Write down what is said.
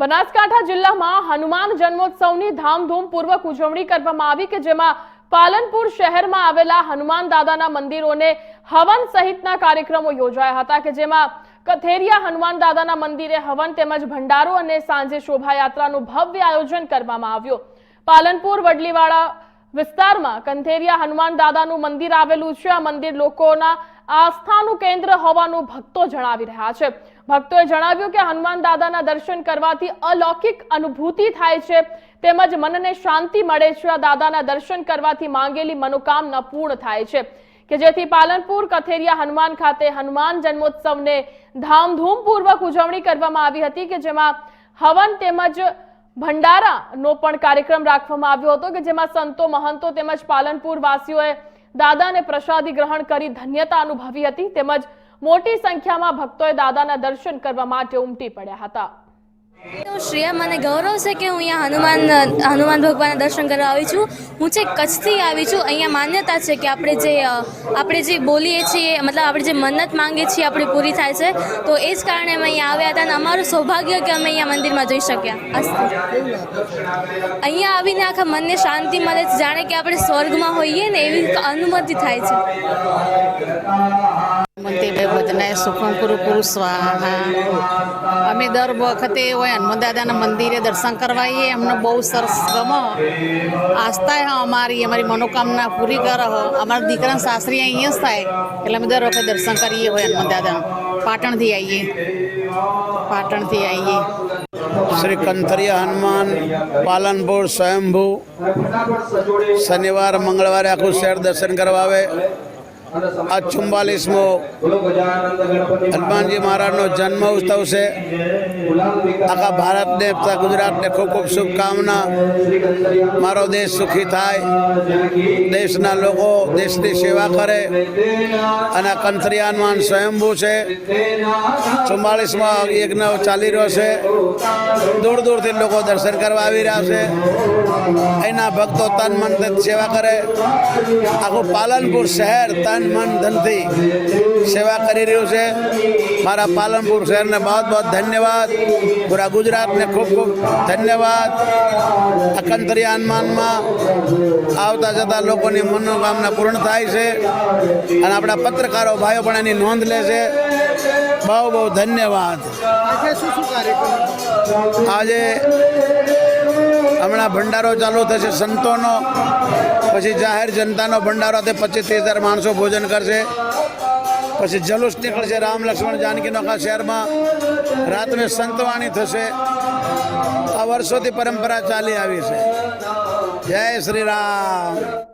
બનાસકાંઠા જિલ્લામાં હનુમાન જન્મોત્સવની ધામધૂમપૂર્વક ઉજવણી કરવામાં આવી કે જેમાં પાલનપુર શહેરમાં આવેલા હનુમાન દાદાના મંદિરોને હવન સહિતના કાર્યક્રમો યોજાયા હતા કે જેમાં કથેરિયા હનુમાન દાદાના મંદિરે હવન તેમજ ભંડારો અને સાંજે શોભાયાત્રાનું ભવ્ય આયોજન કરવામાં આવ્યું. પાલનપુર વડલીવાડા વિસ્તારમાં કંથેરિયા હનુમાન દાદાનું મંદિર આવેલું છે. આ મંદિર લોકોના આસ્થાનું કેન્દ્ર હોવાનું ભક્તો જણાવી રહ્યા છે. ભક્તોએ જણાવ્યું કે હનુમાન દાદાના દર્શન કરવાથી અલૌકિક અનુભૂતિ થાય છે, તેમજ મનને શાંતિ મળે છે. આ દાદાના દર્શન કરવાથી માંગેલી મનોકામના પૂર્ણ થાય છે. કે જેથી પાલનપુર કથેરિયા હનુમાન ખાતે હનુમાન જન્મોત્સવને ધામધૂમપૂર્વક ઉજવણી કરવામાં આવી હતી કે જેમાં હવન તેમજ ભંડારાનો પણ કાર્યક્રમ રાખવામાં આવ્યો હતો કે જેમાં સંતો, મહંતો તેમજ પાલનપુર વાસીઓએ દાદાને પ્રસાદી ગ્રહણ કરી ધન્યતા અનુભવી હતી તેમજ મોટી સંખ્યામાં ભક્તોએ દાદાના દર્શન કરવા માટે ઉમટી પડ્યા હતા. તો શ્રેયા, મને ગૌરવ છે કે હું અહીંયા હનુમાન હનુમાન ભગવાનના દર્શન કરવા આવી છું. હું છે કચ્છથી આવી છું, અહીંયા માન્યતા છે કે આપણે જે આપણે જે બોલીએ છીએ, મતલબ આપણે જે મન્નત માંગીએ છીએ, આપણી પૂરી થાય છે. તો એ જ કારણે અમે અહીંયા આવ્યા હતા અને અમારું સૌભાગ્ય કે અમે અહીંયા મંદિરમાં જઈ શક્યા. અહીંયા આવીને આખા મનને શાંતિ મળે છે. જાણે કે આપણે સ્વર્ગમાં હોઈએ ને એવી અનુમતિ થાય છે. મંદિરે ભજનાય સુખમ કુરુ કુરુ અમે દર વખતે હોય હનુમાન મંદિરે દર્શન કરવા આવીએ. અમને બહુ સરસ ગમો. આસ્થા અમારી અમારી મનોકામના પૂરી કરે અમારા દીકરાના સાસરી અહીંયા જ થાય. એટલે અમે દર વખતે દર્શન કરીએ હોય હનુમાન પાટણથી આવીએ. પાટણથી આવીએ. શ્રી કંથરિયા હનુમાન, પાલનપુર સ્વયંભૂ. શનિવાર, મંગળવારે આખું શહેર દર્શન કરવા આવે. આ ચુમ્બાલીસમો હનુમાનજી મહારાજનો જન્મ ઉત્સવ છે. આખા ભારતને તથા ગુજરાતને ખૂબ ખૂબ શુભકામના. મારો દેશ સુખી થાય. દેશના લોકો દેશની સેવા કરે. અને કંથરિયાનમાન સ્વયંભૂ છે. ચુમ્માલીસમાં યજ્ઞ ચાલી રહ્યો છે. દૂર દૂરથી લોકો દર્શન કરવા આવી રહ્યા છે. એના ભક્તો તન મન સેવા કરે. આખું પાલનપુર શહેર તન મન ધનથી સેવા કરી રહ્યું છે. મારા પાલનપુર શહેરને બહુ બહુ ધન્યવાદ. પૂરા ગુજરાતને ખૂબ ખૂબ ધન્યવાદ. આ કંથરિયા હનુમાનમાં આવતા જતા લોકોની મનોકામના પૂર્ણ થાય છે અને આપણા પત્રકારો ભાઈઓ પણ એની નોંધ લે છે. બહુ બહુ ધન્યવાદ. આજે હમણાં ભંડારો ચાલુ થશે, સંતોનો. પછી જાહેર જનતાનો ભંડારો, તે પચીસ ત્રીસ હજાર માણસો ભોજન કરશે. પછી જલુસ નીકળશે રામ લક્ષ્મણ જાનકીનો આખા શહેરમાં. રાત્રે સંતવાણી થશે. આ વર્ષોથી પરંપરા ચાલી આવી છે. જય શ્રી રામ.